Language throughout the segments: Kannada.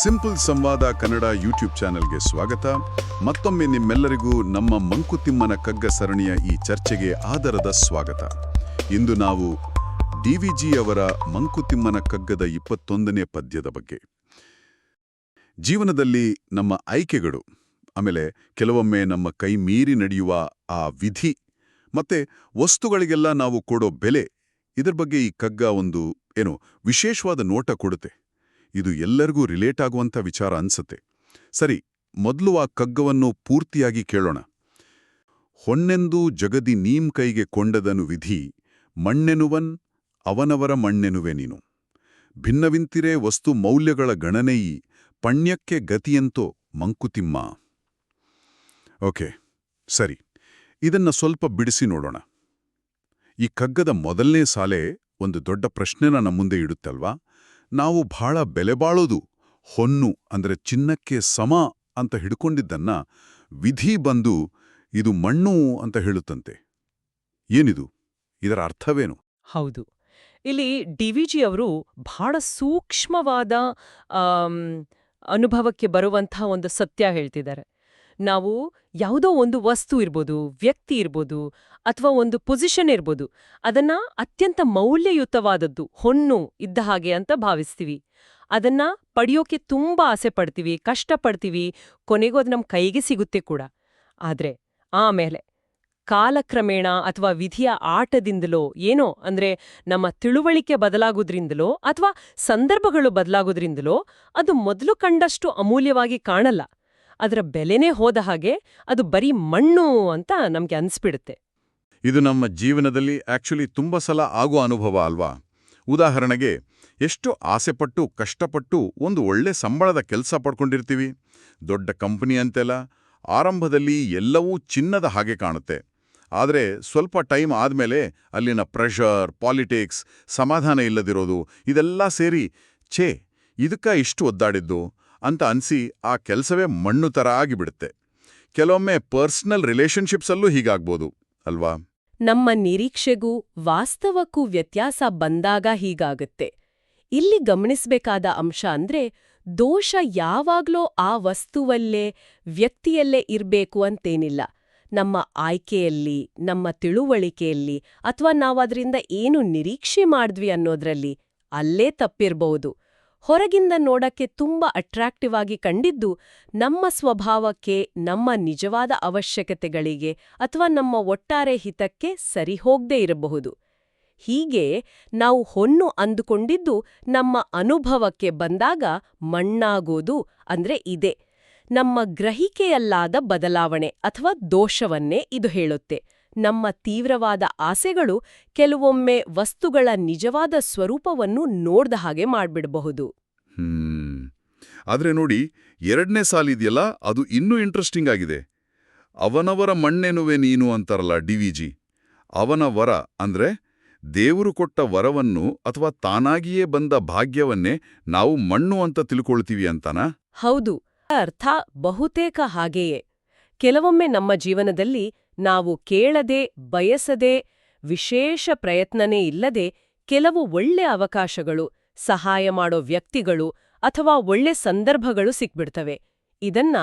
ಸಿಂಪಲ್ ಸಂವಾದ ಕನ್ನಡ ಯೂಟ್ಯೂಬ್ ಚಾನೆಲ್ಗೆ ಸ್ವಾಗತ. ಮತ್ತೊಮ್ಮೆ ನಿಮ್ಮೆಲ್ಲರಿಗೂ ನಮ್ಮ ಮಂಕುತಿಮ್ಮನ ಕಗ್ಗ ಸರಣಿಯ ಈ ಚರ್ಚೆಗೆ ಆದರದ ಸ್ವಾಗತ. ಇಂದು ನಾವು ಡಿ ವಿ ಜಿ ಅವರ ಮಂಕುತಿಮ್ಮನ ಕಗ್ಗದ ಇಪ್ಪತ್ತೊಂದನೇ ಪದ್ಯದ ಬಗ್ಗೆ. ಜೀವನದಲ್ಲಿ ನಮ್ಮ ಆಯ್ಕೆಗಳು, ಆಮೇಲೆ ಕೆಲವೊಮ್ಮೆ ನಮ್ಮ ಕೈ ಮೀರಿ ನಡೆಯುವ ಆ ವಿಧಿ, ಮತ್ತೆ ವಸ್ತುಗಳಿಗೆಲ್ಲ ನಾವು ಕೊಡೋ ಬೆಲೆ, ಇದರ ಬಗ್ಗೆ ಈ ಕಗ್ಗ ಒಂದು, ಏನು, ವಿಶೇಷವಾದ ನೋಟ ಕೊಡುತ್ತೆ. ಇದು ಎಲ್ಲರಿಗೂ ರಿಲೇಟ್ ಆಗುವಂಥ ವಿಚಾರ ಅನ್ಸುತ್ತೆ. ಸರಿ, ಮೊದಲು ಆ ಕಗ್ಗವನ್ನು ಪೂರ್ತಿಯಾಗಿ ಕೇಳೋಣ. ಹೊನ್ನೆಂದು ಜಗದಿ ನೀಂ ಕೈಗೆ ಕೊಂಡದನು ವಿಧಿ, ಮಣ್ಣೆನುವನ್ ಅವನವರ ಮಣ್ಣೆನುವೆ ನೀನು. ಭಿನ್ನವಿಂತಿರೇ ವಸ್ತು ಮೌಲ್ಯಗಳ ಗಣನೆಯಿ, ಪಣ್ಯಕ್ಕೆ ಗತಿಯಂತೋ ಮಂಕುತಿಮ್ಮ. ಓಕೆ, ಸರಿ, ಇದನ್ನ ಸ್ವಲ್ಪ ಬಿಡಿಸಿ ನೋಡೋಣ. ಈ ಕಗ್ಗದ ಮೊದಲನೇ ಸಾಲೆ ಒಂದು ದೊಡ್ಡ ಪ್ರಶ್ನೆನ ನಮ್ಮ ಮುಂದೆ ಇಡುತ್ತಲ್ವಾ? ನಾವು ಬಹಳ ಬೆಲೆಬಾಳೋದು, ಹೊನ್ನು ಅಂದರೆ ಚಿನ್ನಕ್ಕೆ ಸಮ ಅಂತ ಹಿಡ್ಕೊಂಡಿದ್ದನ್ನ ವಿಧಿ ಬಂದು ಇದು ಮಣ್ಣು ಅಂತ ಹೇಳುತ್ತಂತೆ. ಏನಿದು? ಇದರ ಅರ್ಥವೇನು? ಹೌದು. ಇಲ್ಲಿ ಡಿ ವಿ ಜಿ ಅವರು ಬಹಳ ಸೂಕ್ಷ್ಮವಾದ ಅನುಭವಕ್ಕೆ ಬರುವಂಥ ಒಂದು ಸತ್ಯ ಹೇಳ್ತಿದ್ದಾರೆ. ನಾವು ಯಾವುದೋ ಒಂದು ವಸ್ತು ಇರ್ಬೋದು, ವ್ಯಕ್ತಿ ಇರ್ಬೋದು ಅಥವಾ ಒಂದು ಪೊಸಿಷನ್ ಇರ್ಬೋದು, ಅದನ್ನ ಅತ್ಯಂತ ಮೌಲ್ಯಯುತವಾದದ್ದು ಹೊನ್ನು ಇದ್ದ ಹಾಗೆ ಅಂತ ಭಾವಿಸ್ತೀವಿ. ಅದನ್ನ ಪಡೆಯೋಕೆ ತುಂಬಾ ಆಸೆ ಪಡ್ತೀವಿ ಕಷ್ಟಪಡ್ತೀವಿ ಕೊನೆಗೂ ಅದು ನಮ್ಮ ಕೈಗೆ ಸಿಗುತ್ತೆ ಕೂಡ. ಆದರೆ ಆಮೇಲೆ ಕಾಲಕ್ರಮೇಣ ಅಥವಾ ವಿಧಿಯ ಆಟದಿಂದಲೋ ಏನೋ, ಅಂದ್ರೆ ನಮ್ಮ ತಿಳುವಳಿಕೆ ಬದಲಾಗೋದ್ರಿಂದಲೋ ಅಥವಾ ಸಂದರ್ಭಗಳು ಬದಲಾಗೋದ್ರಿಂದಲೋ ಅದು ಮೊದಲು ಕಂಡಷ್ಟು ಅಮೂಲ್ಯವಾಗಿ ಕಾಣಲ್ಲ. ಅದರ ಬೆಲೆನೇ ಹೋದ ಹಾಗೆ ಅದು ಬರೀ ಮಣ್ಣು ಅಂತ ನಮಗೆ ಅನ್ಸ್ಬಿಡುತ್ತೆ. ಇದು ನಮ್ಮ ಜೀವನದಲ್ಲಿ ಆಕ್ಚುಲಿ ತುಂಬ ಸಲ ಆಗೋ ಅನುಭವ ಅಲ್ವಾ? ಉದಾಹರಣೆಗೆ, ಎಷ್ಟು ಆಸೆಪಟ್ಟು, ಕಷ್ಟಪಟ್ಟು ಒಂದು ಒಳ್ಳೆ ಸಂಬಳದ ಕೆಲಸ ಪಡ್ಕೊಂಡಿರ್ತೀವಿ. ದೊಡ್ಡ ಕಂಪನಿ ಅಂತೆಲ್ಲ, ಆರಂಭದಲ್ಲಿ ಎಲ್ಲವೂ ಚಿನ್ನದ ಹಾಗೆ ಕಾಣುತ್ತೆ. ಆದರೆ ಸ್ವಲ್ಪ ಟೈಮ್ ಆದಮೇಲೆ ಅಲ್ಲಿನ ಪ್ರೆಷರ್ ಪಾಲಿಟಿಕ್ಸ್ ಸಮಾಧಾನ ಇಲ್ಲದಿರೋದು, ಇದೆಲ್ಲ ಸೇರಿ ಛೇ, ಇದಕ್ಕ ಇಷ್ಟು ಒದ್ದಾಡಿದ್ದು? ಅಂತ ಅನ್ಸಿ ಆ ಕೆಲಸವೇ ಮಣ್ಣು ಥರ ಆಗಿಬಿಡುತ್ತೆ. ಕೆಲವೊಮ್ಮೆ ಪರ್ಸ್ನಲ್ ರಿಲೇಷನ್ಶಿಪ್ಸಲ್ಲೂ ಹೀಗಾಗ್ಬೋದು, ಅಲ್ವಾ? ನಮ್ಮ ನಿರೀಕ್ಷೆಗೂ ವಾಸ್ತವಕ್ಕೂ ವ್ಯತ್ಯಾಸ ಬಂದಾಗ ಹೀಗಾಗುತ್ತೆ. ಇಲ್ಲಿ ಗಮನಿಸಬೇಕಾದ ಅಂಶ ಅಂದ್ರೆ ದೋಷ ಯಾವಾಗ್ಲೋ ಆ ವಸ್ತುವಲ್ಲೇ, ವ್ಯಕ್ತಿಯಲ್ಲೇ ಇರ್ಬೇಕು ಅಂತೇನಿಲ್ಲ. ನಮ್ಮ ಆಯ್ಕೆಯಲ್ಲಿ, ನಮ್ಮ ತಿಳುವಳಿಕೆಯಲ್ಲಿ ಅಥವಾ ನಾವದರಿಂದ ಏನು ನಿರೀಕ್ಷೆ ಮಾಡಿದ್ವಿ ಅನ್ನೋದ್ರಲ್ಲಿ ಅಲ್ಲೇ ತಪ್ಪಿರ್ಬಹುದು ಹೊರಗಿಂದ ನೋಡಕ್ಕೆ ತುಂಬಾ ಅಟ್ರಾಕ್ಟಿವ್ ಆಗಿ ಕಂಡಿದ್ದು ನಮ್ಮ ಸ್ವಭಾವಕ್ಕೆ, ನಮ್ಮ ನಿಜವಾದ ಅವಶ್ಯಕತೆಗಳಿಗೆ ಅಥವಾ ನಮ್ಮ ಒಟ್ಟಾರೆ ಹಿತಕ್ಕೆ ಸರಿ ಹೋಗದೇ ಇರಬಹುದು. ಹೀಗೆ ನಾವು ಹೊನ್ನು ಅಂದುಕೊಂಡಿದ್ದು ನಮ್ಮ ಅನುಭವಕ್ಕೆ ಬಂದಾಗ ಮಣ್ಣಾಗೋದು ಅಂದ್ರೆ ಇದೆ. ನಮ್ಮ ಗ್ರಹಿಕೆಯಲ್ಲಾದ ಬದಲಾವಣೆ ಅಥವಾ ದೋಷವನ್ನೇ ಇದು ಹೇಳುತ್ತೆ. ನಮ್ಮ ತೀವ್ರವಾದ ಆಸೆಗಳು ಕೆಲವೊಮ್ಮೆ ವಸ್ತುಗಳ ನಿಜವಾದ ಸ್ವರೂಪವನ್ನು ನೋಡ್ದ ಹಾಗೆ ಮಾಡ್ಬಿಡಬಹುದು. ಹ್ಮ್. ಆದ್ರೆ ನೋಡಿ ಎರಡನೇ ಸಾಲಿದೆಯಲ್ಲ ಅದು ಇನ್ನೂ ಇಂಟ್ರೆಸ್ಟಿಂಗ್ ಆಗಿದೆ. ಅವನವರ ಮಣ್ಣೆನುವೆ ನೀನು ಅಂತಾರಲ್ಲ ಡಿವಿಜಿ ಅವನ ವರ ಅಂದ್ರೆ ದೇವರು ಕೊಟ್ಟ ವರವನ್ನು ಅಥವಾ ತಾನಾಗಿಯೇ ಬಂದ ಭಾಗ್ಯವನ್ನೇ ನಾವು ಮಣ್ಣು ಅಂತ ತಿಳ್ಕೊಳ್ತೀವಿ ಅಂತನಾ? ಹೌದು. ಅರ್ಥ ಬಹುತೇಕ ಹಾಗೆಯೇ. ಕೆಲವೊಮ್ಮೆ ನಮ್ಮ ಜೀವನದಲ್ಲಿ ನಾವು ಕೇಳದೆ, ಬಯಸದೆ, ವಿಶೇಷ ಪ್ರಯತ್ನನೇ ಇಲ್ಲದೆ ಕೆಲವು ಒಳ್ಳೆ ಅವಕಾಶಗಳು, ಸಹಾಯ ಮಾಡೋ ವ್ಯಕ್ತಿಗಳು ಅಥವಾ ಒಳ್ಳೆ ಸಂದರ್ಭಗಳು ಸಿಕ್ಬಿಡ್ತವೆ. ಇದನ್ನ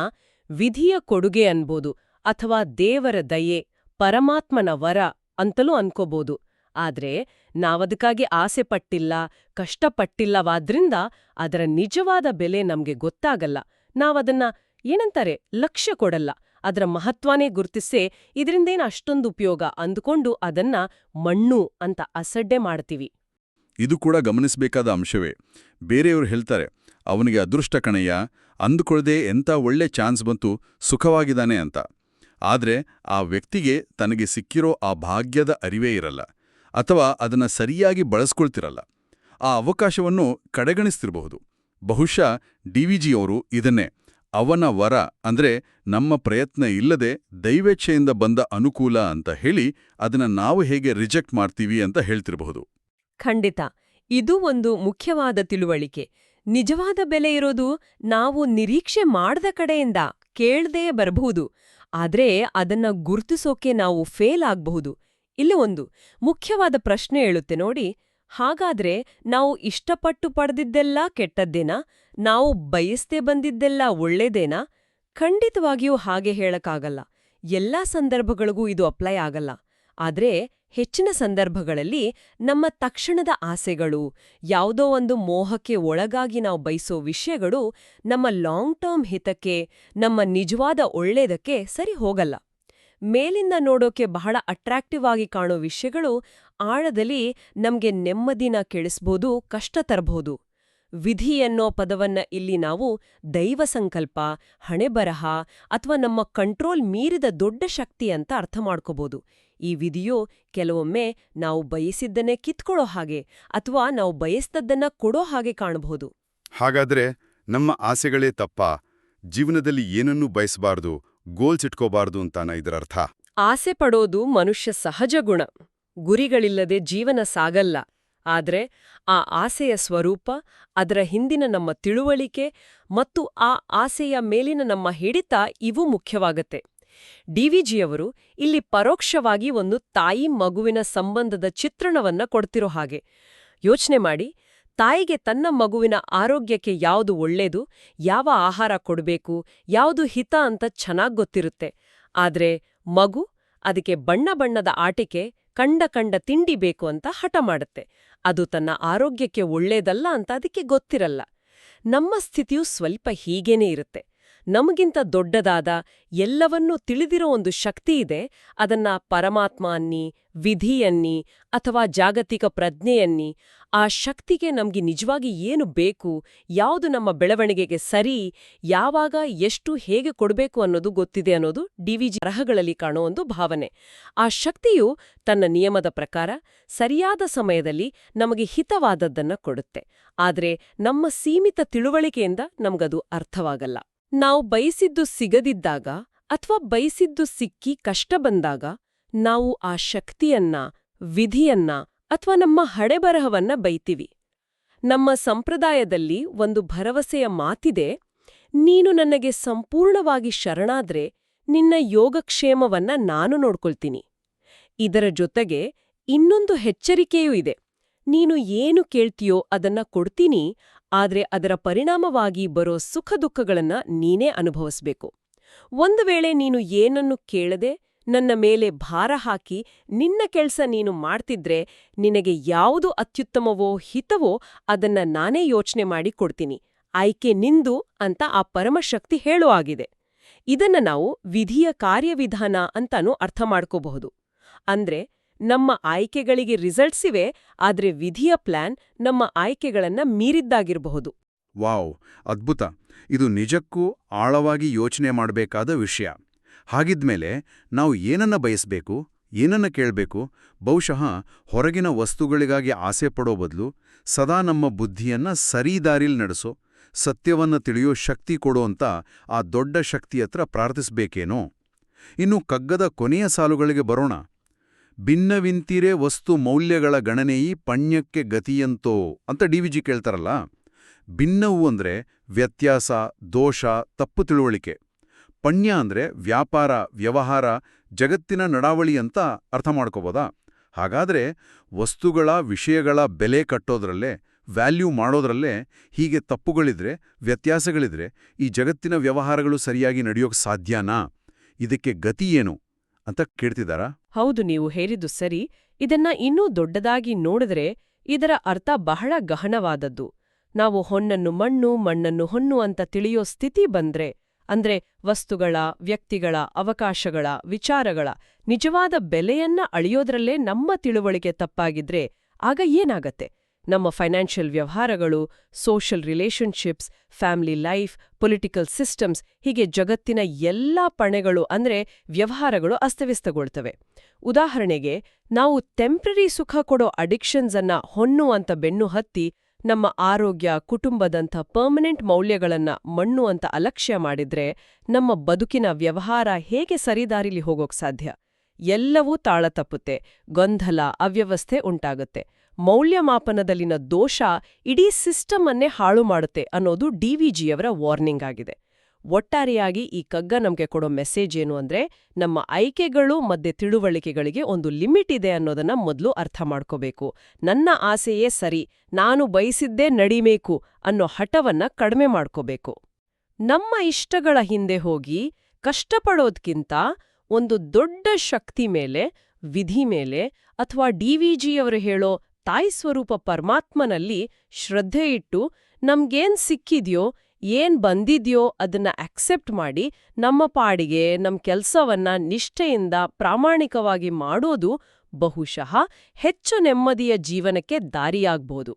ವಿಧಿಯ ಕೊಡುಗೆ ಅನ್ಬೋದು ಅಥವಾ ದೇವರ ದಯೆ, ಪರಮಾತ್ಮನ ವರ ಅಂತಲೂ ಅನ್ಕೋಬೋದು. ಆದ್ರೆ ನಾವದಕ್ಕಾಗಿ ಆಸೆ ಪಟ್ಟಿಲ್ಲ ಕಷ್ಟಪಟ್ಟಿಲ್ಲವಾದ್ರಿಂದ ಅದರ ನಿಜವಾದ ಬೆಲೆ ನಮ್ಗೆ ಗೊತ್ತಾಗಲ್ಲ. ನಾವದನ್ನ ಏನಂತಾರೆ, ಲಕ್ಷ್ಯ ಕೊಡಲ್ಲ. ಅದರ ಮಹತ್ವನೇ ಗುರ್ತಿಸೇ ಇದರಿಂದೇನು ಅಷ್ಟೊಂದು ಉಪಯೋಗ ಅಂದುಕೊಂಡು ಅದನ್ನ ಮಣ್ಣು ಅಂತ ಅಸಡ್ಡೆ ಮಾಡ್ತೀವಿ. ಇದು ಕೂಡ ಗಮನಿಸಬೇಕಾದ ಅಂಶವೇ. ಬೇರೆಯವರು ಹೇಳ್ತಾರೆ, ಅವನಿಗೆ ಅದೃಷ್ಟ ಕಣಯ್ಯ, ಅಂದುಕೊಳ್ಳದೆ ಎಂಥ ಒಳ್ಳೆ ಚಾನ್ಸ್ ಬಂತು ಸುಖವಾಗಿದ್ದಾನೆ ಅಂತ. ಆದ್ರೆ ಆ ವ್ಯಕ್ತಿಗೆ ತನಗೆ ಸಿಕ್ಕಿರೋ ಆ ಭಾಗ್ಯದ ಅರಿವೇ ಇರಲ್ಲ, ಅಥವಾ ಅದನ್ನ ಸರಿಯಾಗಿ ಬಳಸ್ಕೊಳ್ತಿರಲ್ಲ. ಆ ಅವಕಾಶವನ್ನು ಕಡೆಗಣಿಸ್ತಿರಬಹುದು. ಬಹುಶಃ ಡಿ ವಿ ಜಿಯವರು ಇದನ್ನೇ ಅವನ ವರ ಅಂದ್ರೆ ನಮ್ಮ ಪ್ರಯತ್ನ ಇಲ್ಲದೆ ದೈವೇಚ್ಛೆಯಿಂದ ಬಂದ ಅನುಕೂಲ ಅಂತ ಹೇಳಿ ಅದನ್ನ ನಾವು ಹೇಗೆ ರಿಜೆಕ್ಟ್ ಮಾಡ್ತೀವಿ ಅಂತ ಹೇಳ್ತಿರಬಹುದು. ಖಂಡಿತ. ಇದು ಒಂದು ಮುಖ್ಯವಾದ ತಿಳುವಳಿಕೆ. ನಿಜವಾದ ಬೆಲೆ ಇರೋದು ನಾವು ನಿರೀಕ್ಷೆ ಮಾಡದ ಕಡೆಯಿಂದ ಕೇಳ್ದೇ ಬರಬಹುದು. ಆದ್ರೆ ಅದನ್ನ ಗುರುತಿಸೋಕೆ ನಾವು ಫೇಲ್ ಆಗಬಹುದು. ಇಲ್ಲಿ ಒಂದು ಮುಖ್ಯವಾದ ಪ್ರಶ್ನೆ ಹೇಳುತ್ತೆ ನೋಡಿ. ಹಾಗಾದ್ರೆ ನಾವು ಇಷ್ಟಪಟ್ಟು ಪಡೆದಿದ್ದೆಲ್ಲ ಕೆಟ್ಟದ್ದೇನಾ? ನಾವು ಬಯಸ್ದೇ ಬಂದಿದ್ದೆಲ್ಲ ಒಳ್ಳೇದೇನಾ? ಖಂಡಿತವಾಗಿಯೂ ಹಾಗೆ ಹೇಳಕ್ಕಾಗಲ್ಲ. ಎಲ್ಲಾ ಸಂದರ್ಭಗಳಿಗೂ ಇದು ಅಪ್ಲೈ ಆಗಲ್ಲ. ಆದ್ರೆ ಹೆಚ್ಚಿನ ಸಂದರ್ಭಗಳಲ್ಲಿ ನಮ್ಮ ತಕ್ಷಣದ ಆಸೆಗಳು, ಯಾವುದೋ ಒಂದು ಮೋಹಕ್ಕೆ ಒಳಗಾಗಿ ನಾವು ಬಯಸೋ ವಿಷಯಗಳು ನಮ್ಮ ಲಾಂಗ್ ಟರ್ಮ್ ಹಿತಕ್ಕೆ, ನಮ್ಮ ನಿಜವಾದ ಒಳ್ಳೇದಕ್ಕೆ ಸರಿ ಹೋಗಲ್ಲ. ಮೇಲಿಂದ ನೋಡೋಕೆ ಬಹಳ ಅಟ್ರಾಕ್ಟಿವ್ ಆಗಿ ಕಾಣೋ ವಿಷಯಗಳು ಆಳದಲ್ಲಿ ನಮ್ಗೆ ನೆಮ್ಮದಿನ ಕೆಳಿಸ್ಬೋದು ಕಷ್ಟ ತರಬಹುದು ವಿಧಿ ಅನ್ನೋ ಪದವನ್ನ ಇಲ್ಲಿ ನಾವು ದೈವ ಸಂಕಲ್ಪ, ಹಣೆಬರಹ ಅಥವಾ ನಮ್ಮ ಕಂಟ್ರೋಲ್ ಮೀರಿದ ದೊಡ್ಡ ಶಕ್ತಿ ಅಂತ ಅರ್ಥ ಮಾಡ್ಕೋಬೋದು. ಈ ವಿಧಿಯು ಕೆಲವೊಮ್ಮೆ ನಾವು ಬಯಸಿದ್ದನ್ನೇ ಕಿತ್ಕೊಳ್ಳೋ ಹಾಗೆ ಅಥವಾ ನಾವು ಬಯಸ್ದದ್ದನ್ನ ಕೊಡೋ ಹಾಗೆ ಕಾಣಬಹುದು ಹಾಗಾದ್ರೆ ನಮ್ಮ ಆಸೆಗಳೇ ತಪ್ಪ? ಜೀವನದಲ್ಲಿ ಏನನ್ನೂ ಬಯಸಬಾರ್ದು ಗೋಲ್ಸ್ ಇಟ್ಕೋಬಾರ್ದು ಅಂತಾನ ಇದರರ್ಥ ಆಸೆ ಪಡೋದು ಮನುಷ್ಯ ಸಹಜ ಗುಣ. ಗುರಿಗಳಿಲ್ಲದೆ ಜೀವನ ಸಾಗಲ್ಲ. ಆದರೆ ಆ ಆಸೆಯ ಸ್ವರೂಪ, ಅದರ ಹಿಂದಿನ ನಮ್ಮ ತಿಳುವಳಿಕೆ ಮತ್ತು ಆ ಆಸೆಯ ಮೇಲಿನ ನಮ್ಮ ಹಿಡಿತ ಇವು ಮುಖ್ಯವಾಗತ್ತೆ. ಡಿವಿಜಿಯವರು ಇಲ್ಲಿ ಪರೋಕ್ಷವಾಗಿ ಒಂದು ತಾಯಿ ಮಗುವಿನ ಸಂಬಂಧದ ಚಿತ್ರಣವನ್ನ ಕೊಡ್ತಿರೋ ಹಾಗೆ. ಯೋಚನೆ ಮಾಡಿ ತಾಯಿಗೆ ತನ್ನ ಮಗುವಿನ ಆರೋಗ್ಯಕ್ಕೆ ಯಾವುದು ಒಳ್ಳೇದು, ಯಾವ ಆಹಾರ ಕೊಡಬೇಕು, ಯಾವುದು ಹಿತ ಅಂತ ಚೆನ್ನಾಗ್ ಗೊತ್ತಿರುತ್ತೆ. ಆದ್ರೆ ಮಗು ಅದಕ್ಕೆ ಬಣ್ಣ ಬಣ್ಣದ ಆಟಿಕೆ, ಕಂಡ ಕಂಡ ತಿಂಡಿ ಬೇಕು ಅಂತ ಹಠ ಮಾಡುತ್ತೆ. ಅದು ತನ್ನ ಆರೋಗ್ಯಕ್ಕೆ ಒಳ್ಳೇದಲ್ಲ ಅಂತ ಅದಕ್ಕೆ ಗೊತ್ತಿರಲ್ಲ. ನಮ್ಮ ಸ್ಥಿತಿಯು ಸ್ವಲ್ಪ ಹೀಗೇನೇ ಇರುತ್ತೆ. ನಮಗಿಂತ ದೊಡ್ಡದಾದ ಎಲ್ಲವನ್ನೂ ತಿಳಿದಿರೋ ಒಂದು ಶಕ್ತಿ ಇದೆ. ಅದನ್ನ ಪರಮಾತ್ಮ ಅನ್ನಿ, ವಿಧಿ ಅನ್ನಿ, ಅಥವಾ ಜಾಗತಿಕ ಪ್ರಜ್ಞೆಯನ್ನಿ ಆ ಶಕ್ತಿಗೆ ನಮಗೆ ನಿಜವಾಗಿ ಏನು ಬೇಕು, ಯಾವುದು ನಮ್ಮ ಬೆಳವಣಿಗೆಗೆ ಸರಿ, ಯಾವಾಗ ಎಷ್ಟು ಹೇಗೆ ಕೊಡಬೇಕು ಅನ್ನೋದು ಗೊತ್ತಿದೆ ಅನ್ನೋದು ಡಿವಿಜಿ ಜಿ ಕಾಣೋ ಒಂದು ಭಾವನೆ. ಆ ಶಕ್ತಿಯು ತನ್ನ ನಿಯಮದ ಪ್ರಕಾರ ಸರಿಯಾದ ಸಮಯದಲ್ಲಿ ನಮಗೆ ಹಿತವಾದದ್ದನ್ನ ಕೊಡುತ್ತೆ. ಆದರೆ ನಮ್ಮ ಸೀಮಿತ ತಿಳುವಳಿಕೆಯಿಂದ ನಮಗದು ಅರ್ಥವಾಗಲ್ಲ. ನಾವು ಬಯಸಿದ್ದು ಸಿಗದಿದ್ದಾಗ ಅಥವಾ ಬಯಸಿದ್ದು ಸಿಕ್ಕಿ ಕಷ್ಟ ಬಂದಾಗ ನಾವು ಆ ಶಕ್ತಿಯನ್ನ, ವಿಧಿಯನ್ನ ಅಥವಾ ನಮ್ಮ ಹಡೆಬರಹವನ್ನ ಬೈತೀವಿ. ನಮ್ಮ ಸಂಪ್ರದಾಯದಲ್ಲಿ ಒಂದು ಭರವಸೆಯ ಮಾತಿದೆ, ನೀನು ನನಗೆ ಸಂಪೂರ್ಣವಾಗಿ ಶರಣಾದ್ರೆ ನಿನ್ನ ಯೋಗಕ್ಷೇಮವನ್ನ ನಾನು ನೋಡ್ಕೊಳ್ತೀನಿ. ಇದರ ಜೊತೆಗೆ ಇನ್ನೊಂದು ಎಚ್ಚರಿಕೆಯೂ ಇದೆ. ನೀನು ಏನು ಕೇಳ್ತೀಯೋ ಅದನ್ನ ಕೊಡ್ತೀನಿ ಆದ್ರೆ ಅದರ ಪರಿಣಾಮವಾಗಿ ಬರೋ ಸುಖ ದುಃಖಗಳನ್ನ ನೀನೇ ಅನುಭವಿಸ್ಬೇಕು. ಒಂದು ವೇಳೆ ನೀನು ಏನನ್ನು ಕೇಳದೆ ನನ್ನ ಮೇಲೆ ಭಾರ ಹಾಕಿ ನಿನ್ನ ಕೆಲಸ ನೀನು ಮಾಡ್ತಿದ್ರೆ ನಿನಗೆ ಯಾವುದು ಅತ್ಯುತ್ತಮವೋ ಹಿತವೋ ಅದನ್ನ ನಾನೇ ಯೋಚನೆ ಮಾಡಿ ಕೊಡ್ತೀನಿ. ಆಯ್ಕೆ ನಿಂದು ಅಂತ ಆ ಪರಮಶಕ್ತಿ ಹೇಳೋ ಆಗಿದೆ. ಇದನ್ನ ನಾವು ವಿಧಿಯ ಕಾರ್ಯವಿಧಾನ ಅಂತಾನೂ ಅರ್ಥ ಮಾಡ್ಕೋಬಹುದು. ಅಂದ್ರೆ ನಮ್ಮ ಆಯ್ಕೆಗಳಿಗೆ ರಿಸಲ್ಟ್ಸ್ ಇವೆ, ಆದ್ರೆ ವಿಧಿಯ ಪ್ಲಾನ್ ನಮ್ಮ ಆಯ್ಕೆಗಳನ್ನ ಮೀರಿದ್ದಾಗಿರಬಹುದು. ವಾವ್, ಅದ್ಭುತ. ಇದು ನಿಜಕ್ಕೂ ಆಳವಾಗಿ ಯೋಚನೆ ಮಾಡಬೇಕಾದ ವಿಷಯ. ಹಾಗಿದ್ಮೇಲೆ ನಾವು ಏನನ್ನ ಬಯಸಬೇಕು, ಏನನ್ನ ಕೇಳಬೇಕು, ಬಹುಶಃ ಹೊರಗಿನ ವಸ್ತುಗಳಿಗಾಗಿ ಆಸೆ ಪಡೋ ಬದಲು ಸದಾ ನಮ್ಮ ಬುದ್ಧಿಯನ್ನ ಸರಿದಾರಿಲ್ ನಡೆಸೋ, ಸತ್ಯವನ್ನ ತಿಳಿಯೋ ಶಕ್ತಿ ಕೊಡೋ ಅಂತ ಆ ದೊಡ್ಡ ಶಕ್ತಿಯತ್ರ ಪ್ರಾರ್ಥಿಸಬೇಕೇನೋ ಪ್ರಾರ್ಥಿಸ್ಬೇಕೇನೋ? ಇನ್ನು ಕಗ್ಗದ ಕೊನೆಯ ಸಾಲುಗಳಿಗೆ ಬರೋಣ. ಭಿನ್ನವಿಂತಿರೇ ವಸ್ತು ಮೌಲ್ಯಗಳ ಗಣನೆಯಿ ಪಣ್ಯಕ್ಕೆ ಗತಿಯಂತೋ ಅಂತ ಡಿ ಡಿವಿಜಿ ಕೇಳ್ತಾರಲ್ಲ? ಭಿನ್ನವು ಅಂದ್ರೆ ವ್ಯತ್ಯಾಸ, ದೋಷ, ತಪ್ಪು ತಿಳುವಳಿಕೆ. ಪಣ್ಯ ಅಂದ್ರೆ ವ್ಯಾಪಾರ, ವ್ಯವಹಾರ, ಜಗತ್ತಿನ ನಡಾವಳಿ ಅಂತ ಅರ್ಥ ಮಾಡ್ಕೋಬೋದಾ? ಹಾಗಾದ್ರೆ ವಸ್ತುಗಳ ವಿಷಯಗಳ ಬೆಲೆ ಕಟ್ಟೋದ್ರಲ್ಲೇ, ವ್ಯಾಲ್ಯೂ ಮಾಡೋದ್ರಲ್ಲೇ ಹೀಗೆ ತಪ್ಪುಗಳಿದ್ರೆ, ವ್ಯತ್ಯಾಸಗಳಿದ್ರೆ ಈ ಜಗತ್ತಿನ ವ್ಯವಹಾರಗಳು ಸರಿಯಾಗಿ ನಡೆಯೋಕೆ ಸಾಧ್ಯನಾ? ಇದಕ್ಕೆ ಗತಿ ಏನು? ಅಂತ ಕೇಳ್ತಿದ್ದಾರಾ? ಹೌದು, ನೀವು ಹೇಳಿದ್ದು ಸರಿ. ಇದನ್ನ ಇನ್ನೂ ದೊಡ್ಡದಾಗಿ ನೋಡಿದ್ರೆ ಇದರ ಅರ್ಥ ಬಹಳ ಗಹನವಾದದ್ದು. ನಾವು ಹೊನ್ನನ್ನು ಮಣ್ಣು, ಮಣ್ಣನ್ನು ಹೊನ್ನು ಅಂತ ತಿಳಿಯೋ ಸ್ಥಿತಿ ಬಂದ್ರೆ, ಅಂದ್ರೆ ವಸ್ತುಗಳ, ವ್ಯಕ್ತಿಗಳ, ಅವಕಾಶಗಳ, ವಿಚಾರಗಳ ನಿಜವಾದ ಬೆಲೆಯನ್ನ ಅಳಿಯೋದ್ರಲ್ಲೇ ನಮ್ಮ ತಿಳುವಳಿಕೆ ತಪ್ಪಾಗಿದ್ರೆ ಆಗ ಏನಾಗತ್ತೆ? ನಮ್ಮ ಫೈನಾನ್ಷಿಯಲ್ ವ್ಯವಹಾರಗಳು social relationships family life political systems ಹೀಗೆ ಜಗತ್ತಿನ ಎಲ್ಲಾ ಪಣೆಗಳು ಅಂದ್ರೆ ವ್ಯವಹಾರಗಳು ಅಸ್ತವ್ಯಸ್ತಗೊಳ್ತವೆ. ಉದಾಹರಣೆಗೆ, ನಾವು ಟೆಂಪ್ರರಿ ಸುಖ ಕೊಡೋ ಅಡಿಕ್ಷನ್ಸ್ ಅನ್ನ ಅಂತ ಬೆನ್ನು ಹತ್ತಿ ನಮ್ಮ ಆರೋಗ್ಯ, ಕುಟುಂಬದಂಥ ಪರ್ಮನೆಂಟ್ ಮೌಲ್ಯಗಳನ್ನ ಮಣ್ಣು ಅಂತ ಅಲಕ್ಷ್ಯ ಮಾಡಿದ್ರೆ ನಮ್ಮ ಬದುಕಿನ ವ್ಯವಹಾರ ಹೇಗೆ ಸರಿದಾರಿಲಿ ಹೋಗೋಕ್ ಸಾಧ್ಯ? ಎಲ್ಲವೂ ತಾಳತಪ್ಪುತ್ತೆ ಗೊಂದಲ, ಅವ್ಯವಸ್ಥೆ ಉಂಟಾಗುತ್ತೆ. ಮೌಲ್ಯಮಾಪನದಲ್ಲಿನ ದೋಷ ಇಡೀ ಸಿಸ್ಟಮ್ ಅನ್ನೇ ಹಾಳು ಮಾಡುತ್ತೆ ಅನ್ನೋದು ಡಿವಿಜಿಯವರ ವಾರ್ನಿಂಗ್ ಆಗಿದೆ. ಒಟ್ಟಾರೆಯಾಗಿ ಈ ಕಗ್ಗ ನಮಗೆ ಕೊಡೋ ಮೆಸೇಜ್ ಏನು ಅಂದ್ರೆ, ನಮ್ಮ ಆಯ್ಕೆಗಳು ಮತ್ತೆ ತಿಳುವಳಿಕೆಗಳಿಗೆ ಒಂದು ಲಿಮಿಟ್ ಇದೆ ಅನ್ನೋದನ್ನ ಮೊದಲು ಅರ್ಥ ಮಾಡ್ಕೋಬೇಕು. ನನ್ನ ಆಸೆಯೇ ಸರಿ, ನಾನು ಬಯಸಿದ್ದೇ ನಡಿಬೇಕು ಅನ್ನೋ ಹಠವನ್ನ ಕಡಿಮೆ ಮಾಡ್ಕೋಬೇಕು. ನಮ್ಮ ಇಷ್ಟಗಳ ಹಿಂದೆ ಹೋಗಿ ಕಷ್ಟಪಡೋದ್ಕಿಂತ ಒಂದು ದೊಡ್ಡ ಶಕ್ತಿ ಮೇಲೆ, ವಿಧಿ ಮೇಲೆ ಅಥವಾ ಡಿವಿಜಿಯವರು ಹೇಳೋ ತಾಯಿ ಸ್ವರೂಪ ಪರಮಾತ್ಮನಲ್ಲಿ ಶ್ರದ್ಧೆ ಇಟ್ಟು ನಮ್ಗೇನ್ ಸಿಕ್ಕಿದ್ಯೋ, ಏನ್ ಬಂದಿದ್ಯೋ ಅದನ್ನ ಅಕ್ಸೆಪ್ಟ್ ಮಾಡಿ ನಮ್ಮ ಪಾಡಿಗೆ ನಮ್ಮ ಕೆಲ್ಸವನ್ನ ನಿಷ್ಠೆಯಿಂದ ಪ್ರಾಮಾಣಿಕವಾಗಿ ಮಾಡೋದು ಬಹುಶಃ ಹೆಚ್ಚು ನೆಮ್ಮದಿಯ ಜೀವನಕ್ಕೆ ದಾರಿಯಾಗ್ಬೋದು.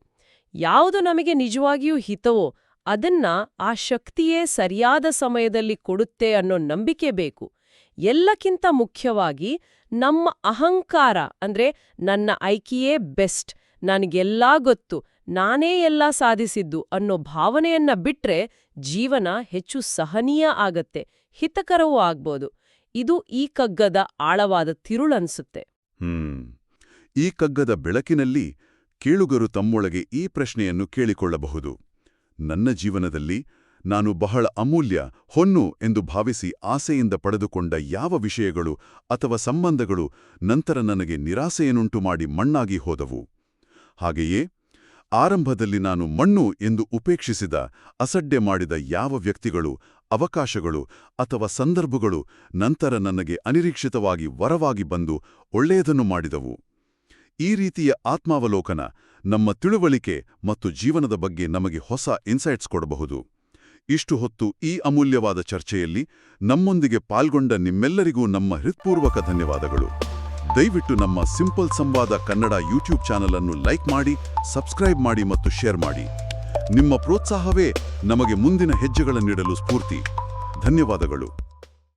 ಯಾವುದು ನಮಗೆ ನಿಜವಾಗಿಯೂ ಹಿತವೋ ಅದನ್ನ ಆ ಶಕ್ತಿಯೇ ಸರಿಯಾದ ಸಮಯದಲ್ಲಿ ಕೊಡುತ್ತೆ ಅನ್ನೋ ನಂಬಿಕೆ ಬೇಕು. ಎಲ್ಲಕ್ಕಿಂತ ಮುಖ್ಯವಾಗಿ ನಮ್ಮ ಅಹಂಕಾರ ಅಂದ್ರೆ ನನ್ನ ಐಕಿಯೇ ಬೆಸ್ಟ್, ನನಗೆಲ್ಲಾ ಗೊತ್ತು, ನಾನೇ ಎಲ್ಲ ಸಾಧಿಸಿದ್ದು ಅನ್ನೋ ಭಾವನೆಯನ್ನ ಬಿಟ್ರೆ ಜೀವನ ಹೆಚ್ಚು ಸಹನೀಯ ಆಗತ್ತೆ, ಹಿತಕರವೂ ಆಗ್ಬೋದು. ಇದು ಈ ಕಗ್ಗದ ಆಳವಾದ ತಿರುಳನ್ಸುತ್ತೆ ಹ್ಮ್. ಈ ಕಗ್ಗದ ಬೆಳಕಿನಲ್ಲಿ ಕೇಳುಗರು ತಮ್ಮೊಳಗೆ ಈ ಪ್ರಶ್ನೆಯನ್ನು ಕೇಳಿಕೊಳ್ಳಬಹುದು. ನನ್ನ ಜೀವನದಲ್ಲಿ ನಾನು ಬಹಳ ಅಮೂಲ್ಯ, ಹೊನ್ನು ಎಂದು ಭಾವಿಸಿ ಆಸೆಯಿಂದ ಪಡೆದುಕೊಂಡ ಯಾವ ವಿಷಯಗಳು ಅಥವಾ ಸಂಬಂಧಗಳು ನಂತರ ನನಗೆ ನಿರಾಸೆಯನ್ನುಂಟು ಮಾಡಿ ಮಣ್ಣಾಗಿ ಹೋದವು. ಹಾಗೆಯೇ, ಆರಂಭದಲ್ಲಿ ನಾನು ಮಣ್ಣು ಎಂದು ಉಪೇಕ್ಷಿಸಿದ, ಅಸಡ್ಡೆ ಮಾಡಿದ ಯಾವ ವ್ಯಕ್ತಿಗಳು, ಅವಕಾಶಗಳು ಅಥವಾ ಸಂದರ್ಭಗಳು ನಂತರ ನನಗೆ ಅನಿರೀಕ್ಷಿತವಾಗಿ ವರವಾಗಿ ಬಂದು ಒಳ್ಳೆಯದನ್ನು ಮಾಡಿದವು. ಈ ರೀತಿಯ ಆತ್ಮಾವಲೋಕನ ನಮ್ಮ ತಿಳುವಳಿಕೆ ಮತ್ತು ಜೀವನದ ಬಗ್ಗೆ ನಮಗೆ ಹೊಸ ಇನ್ಸೈಟ್ಸ್ ಕೊಡಬಹುದು. ಇಷ್ಟು ಹೊತ್ತು ಈ ಅಮೂಲ್ಯವಾದ ಚರ್ಚೆಯಲ್ಲಿ ನಮ್ಮೊಂದಿಗೆ ಪಾಲ್ಗೊಂಡ ನಿಮ್ಮೆಲ್ಲರಿಗೂ ನಮ್ಮ ಹೃತ್ಪೂರ್ವಕ ಧನ್ಯವಾದಗಳು. ದಯವಿಟ್ಟು ನಮ್ಮ ಸಿಂಪಲ್ ಸಂವಾದ ಕನ್ನಡ ಯೂಟ್ಯೂಬ್ ಚಾನಲ್ ಅನ್ನು ಲೈಕ್ ಮಾಡಿ, ಸಬ್ಸ್ಕ್ರೈಬ್ ಮಾಡಿ ಮತ್ತು ಶೇರ್ ಮಾಡಿ. ನಿಮ್ಮ ಪ್ರೋತ್ಸಾಹವೇ ನಮಗೆ ಮುಂದಿನ ಹೆಜ್ಜೆಗಳನ್ನಿಡಲು ಸ್ಫೂರ್ತಿ. ಧನ್ಯವಾದಗಳು.